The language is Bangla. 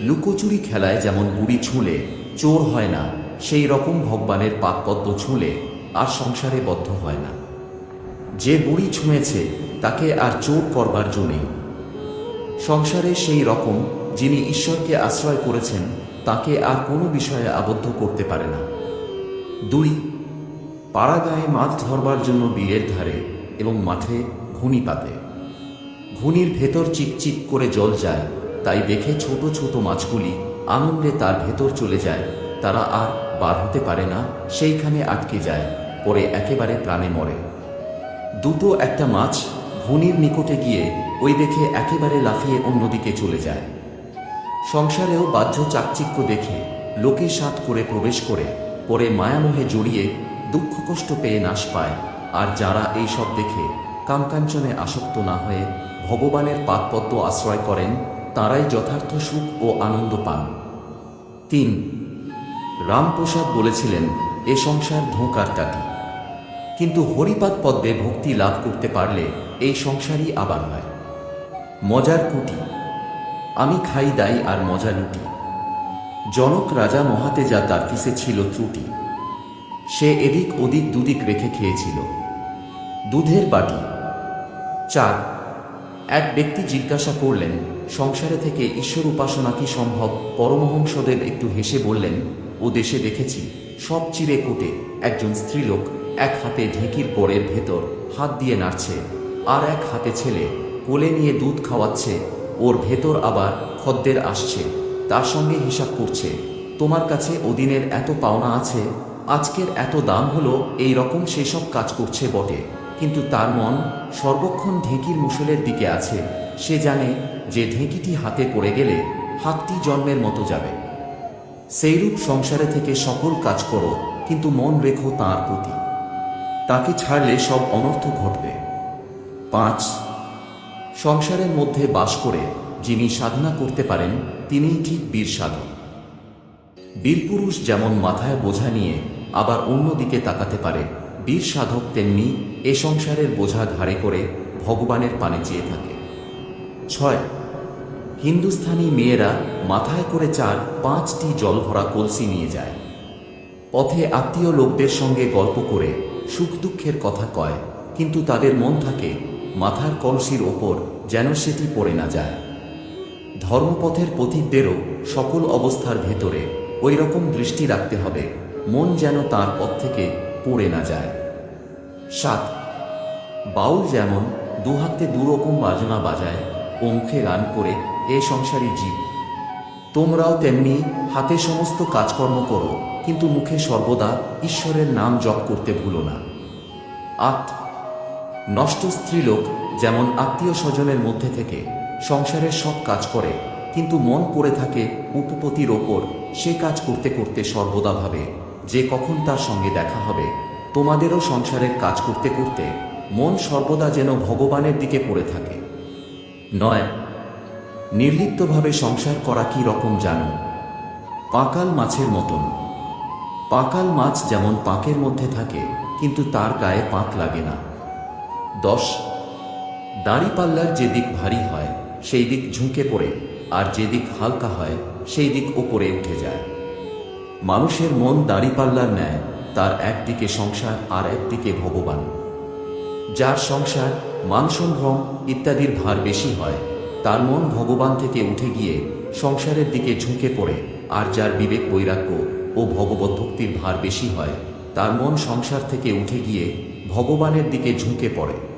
লুকোচুরি খেলায় যেমন বুড়ি ছুঁলে, চোর হয় না, সেই রকম ভগবানের পাকপদ্ম ছুঁলে আর সংসারে বদ্ধ হয় না। যে বুড়ি ছুঁয়েছে, তাকে আর চোর করবার জো নেই। সংসারে সেই রকম যিনি ঈশ্বরকে আশ্রয় করেছেন, তাকে আর কোনো বিষয়ে আবদ্ধ করতে পারে না। দুই পাড়া গায়ে মাছ ধরবার জন্য বিলের ধারে এবং মাঠে ঘুনি পাতে। ঘুনির ভেতর চিকচিক করে জল যায় তাই দেখে ছোট ছোট মাছগুলি আনন্দে তার ভেতর চলে যায়। তারা আর বার হতে পারে না, সেইখানে আটকে যায়, পরে একেবারে প্রাণে মরে। দুটো একটা মাছ ঘুনির নিকটে গিয়ে ওই দেখে একেবারে লাফিয়ে অন্যদিকে চলে যায়। সংসারেও বাহ্য চাকচিক্য দেখে লোকে সাত করে প্রবেশ করে, পরে মায়ামোহে জড়িয়ে দুঃখ কষ্ট পেয়ে নাশ পায়। আর যারা এই সব দেখে কামকাঞ্চনে আসক্ত না হয়ে ভগবানের পাদপদ্ম আশ্রয় করেন তারাই যথার্থ সুখ ও আনন্দ পান। তিন, রামপ্রসাদ বলেছিলেন, এ সংসার ধোঁকার টাটি কিন্তু হরিপাদ পদ্মে ভক্তি লাভ করতে পারলে এই সংসারই আবার হয়। মজার কুটি, আমি খাই দাই আর মজা লুটি। জনক রাজা মহাতেজা তার কিসে ছিল ত্রুটি। সে এদিক ওদিক দুদিক রেখে খেয়েছিল। দুধের বাটি। চার এক ব্যক্তি জিজ্ঞাসা করলেন, সংসারে থেকে ঈশ্বর উপাসনা কি সম্ভব? পরমহংসদেব একটু হেসে বললেন, ও দেশে দেখেছি, সব চিরে কোটে, একজন স্ত্রীলোক এক হাতে ঢেঁকির পরের ভেতর হাত দিয়ে নাড়ছে, আর এক হাতে ছেলে কোলে নিয়ে দুধ খাওয়াচ্ছে, ওর ভেতর আবার খদ্দের আসছে, তার সঙ্গে হিসাব করছে, তোমার কাছে ওদিনের এত পাওনা আছে, আজকের এত দাম হলো, এই রকম সেসব কাজ করছে বটে। কিন্তু তার মন সর্বক্ষণ ঢেঁকির মুসলের দিকে আছে। সে জানে যে ঢেঁকিটি হাতে পড়ে গেলে হাতটি জন্মের মতো যাবে। সেইরূপ সংসারে থেকে সকল কাজ করো, কিন্তু মন রেখো তাঁর প্রতি। তাকে ছাড়লে সব অনর্থ ঘটবে। পাঁচ, সংসারের মধ্যে বাস করে যিনি সাধনা করতে পারেন, তিনিই ঠিক বীর সাধক। বীরপুরুষ যেমন মাথায় বোঝা নিয়ে আবার অন্যদিকে তাকাতে পারে বীর সাধক তেমনি এ সংসারের বোঝা ঘাড়ে করে ভগবানের পানে চেয়ে থাকে। ছয়, হিন্দুস্থানি মেয়েরা মাথায় করে চার পাঁচটি জলভরা কলসি নিয়ে যায়। পথে আত্মীয় লোকদের সঙ্গে গল্প করে সুখ দুঃখের কথা কয়, কিন্তু তাদের মন থাকে মাথার কলসির ওপর যেন সেটি পড়ে না যায়। ধর্মপথের পথিকদেরও সকল অবস্থার ভেতরে ওই রকম দৃষ্টি রাখতে হবে, মন যেন তার পথ থেকে পড়ে না যায়। সাত। বাউল যেমন দুহাতে দুরকম বাজনা বাজায় ও গান করে এ সংসারী জীব। তোমরাও তেমনি হাতে সমস্ত কাজকর্ম করো, কিন্তু মুখে সর্বদা ঈশ্বরের নাম জপ করতে ভুলো না। আট। নষ্ট স্ত্রীলোক যেমন আত্মীয় স্বজনের মধ্যে থেকে সংসারের সব কাজ করে, কিন্তু মন পড়ে থাকে উপপতির ওপর, সে কাজ করতে করতে সর্বদা ভাবে। যে কখন তার সঙ্গে দেখা হবে, তোমাদেরও সংসারের কাজ করতে করতে মন সর্বদা যেন ভগবানের দিকে পড়ে থাকে। নয়, নির্লিপ্তভাবে সংসার করা কি রকম জানো? পাকাল মাছের মতন। পাকাল মাছ যেমন পাকের মধ্যে থাকে, কিন্তু তার গায়ে পাক লাগে না। দশ, দাড়িপাল্লার যে দিক ভারী হয়, সেই দিক ঝুঁকে পড়ে, আর যে দিক হালকা হয়, সেই দিক ওপরে উঠে যায়। মানুষের মন দাড়িপাল্লার ন্যায়, তার একদিকে সংসার আর একদিকে ভগবান। যার সংসার মানসম্ভ্রম ইত্যাদির ভার বেশি হয়, তার মন ভগবান থেকে উঠে গিয়ে সংসারের দিকে ঝুঁকে পড়ে, আর যার বিবেক বৈরাগ্য ও ভগবত ভক্তির ভার বেশি হয়, তার মন সংসার থেকে উঠে গিয়ে ভগবানের দিকে ঝুঁকে পড়ে।